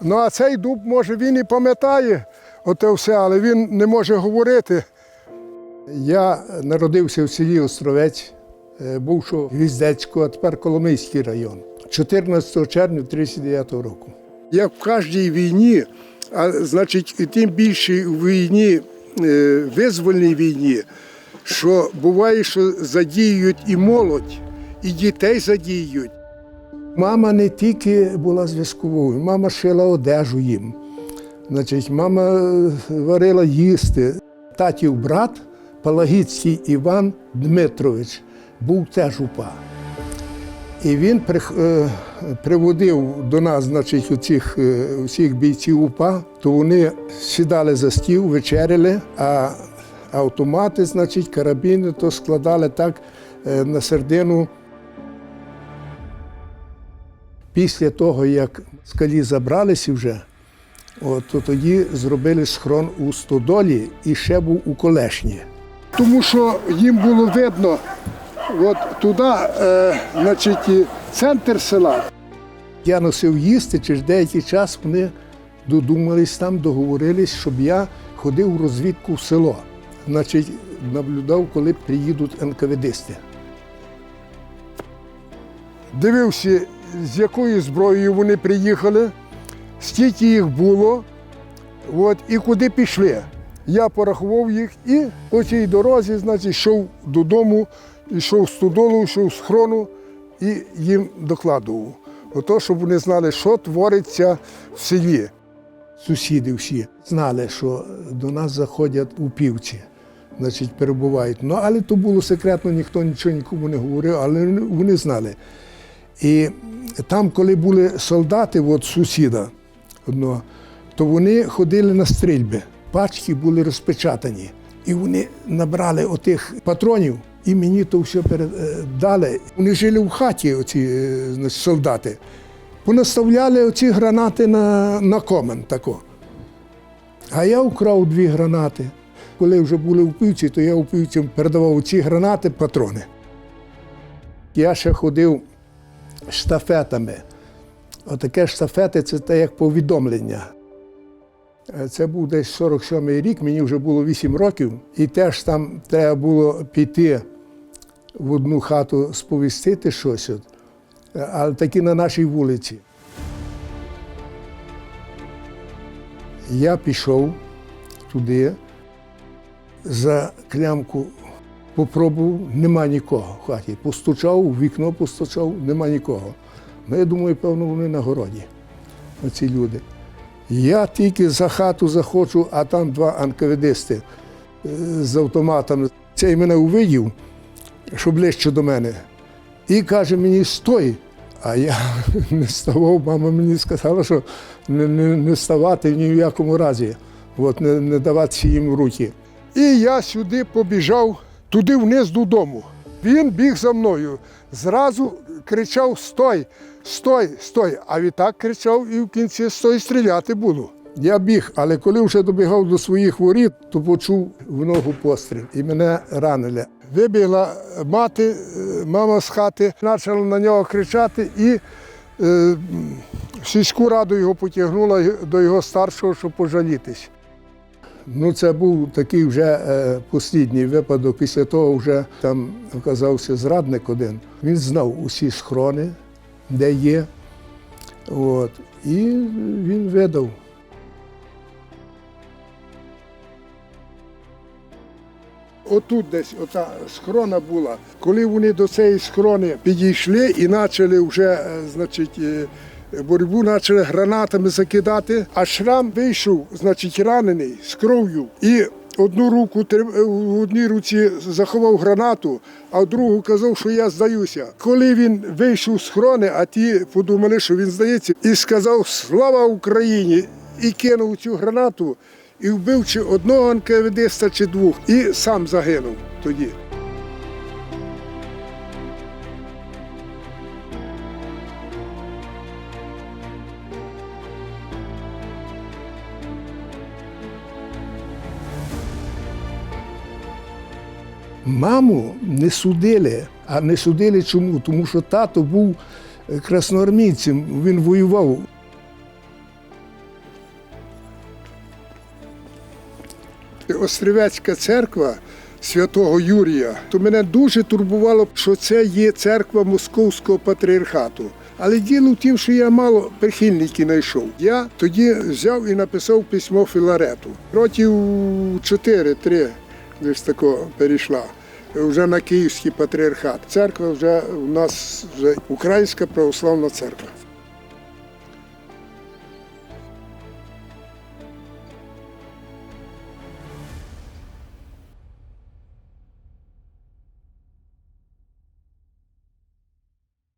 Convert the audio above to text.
Ну а цей дуб, може, він і пам'ятає оте все, але він не може говорити. Я народився в селі Островець, е, бувшого Гвіздецького, а тепер Коломийський район, 14 червня 39 року. Як в кожній війні, а значить, тим більше в війні, е, визвольній війні, що буває, що задіюють і молодь, і дітей задіюють. Мама не тільки була зв'язковою, мама шила одежу їм. Значить, мама е, варила їсти. Татів брат Палагіцький Іван Дмитрович був теж упа. І він е, приводив до нас, значить, оцих, е, всіх бійців УПА, то вони сідали за стіл, вечеряли, а автомати, значить, карабіни, то складали так на середину. Після того, як скалі забралися вже, от, то тоді зробили схрон у Стодолі і ще був у Колешні. Тому що їм було видно, от туди, е, значить, центр села. Я носив їсти, через деякий час вони додумались там, договорились, щоб я ходив у розвідку в село. Значить, наблюдав, коли приїдуть НКВДисти. Дивився, з якою зброєю вони приїхали, скільки їх було, от, і куди пішли. Я порахував їх і по цій дорозі, значить, йшов додому, йшов в стодолу, йшов з хрону і їм докладував. Ото, щоб вони знали, що твориться в селі. Сусіди всі знали, що до нас заходять упівці, значить, перебувають. Ну, але то було секретно, ніхто нічого нікому не говорив, але вони знали. І там, коли були солдати, от сусіда одного, то вони ходили на стрільби. Пачки були розпечатані. І вони набрали отих патронів, і мені то все передали. Вони жили в хаті, оці е, значить, солдати. Понаставляли оці гранати на, на комен тако. А я вкрав дві гранати. Коли вже були в півці, то я у півцям передавав ці гранати, патрони. Я ще ходив штафетами. Отаке штафети це те як повідомлення. Е, Це був десь 47-й рік, мені вже було 8 років, і теж там треба було піти в одну хату сповістити щось, е, але таки на нашій вулиці. Я пішов туди, за клямку попробував, нема нікого в хаті. Постучав, у вікно постучав, нема нікого. Ну, я думаю, певно, вони на городі, оці люди. Я тільки за хату захочу, а там два анкаведисти е, з автоматами. Цей мене увидів, що ближче до мене, і каже мені, стой. А я не ставав, мама мені сказала, що не, не, не ставати ні в якому разі, от, не, не даватися їм в руки. І я сюди побіжав, туди вниз додому. Він біг за мною. Зразу кричав Стой, стой, стой. А відтак кричав і в кінці стой стріляти буду. Я біг, але коли вже добігав до своїх воріт, то почув в ногу постріл і мене ранили. Вибігла мати, е, мама з хати, почала на нього кричати і е, сільську раду його потягнула до його старшого, щоб пожалітись. Ну, це був такий вже е, послідній випадок. Після того вже там оказався зрадник один. Він знав усі схрони, де є. От, і він видав. Отут десь ота схрона була. Коли вони до цієї схрони підійшли і почали вже, е, значить, е, боротьбу почали гранатами закидати, а шрам вийшов, значить, ранений з кров'ю. І одну руку в одній руці заховав гранату, а в другу казав, що я здаюся. Коли він вийшов з хрони, а ті подумали, що він здається, і сказав Слава Україні! і кинув цю гранату і вбив чи одного НКВДста, чи двох, і сам загинув тоді. Маму не судили, а не судили чому? Тому що тато був е, красноармійцем, він воював. Острівецька церква святого Юрія, то мене дуже турбувало, що це є церква Московського патріархату. Але діло в тім, що я мало прихильників знайшов. Я тоді взяв і написав письмо Філарету. Років 4-3 десь тако перейшла. Вже на Київський патріархат. Церква вже у нас вже Українська православна церква.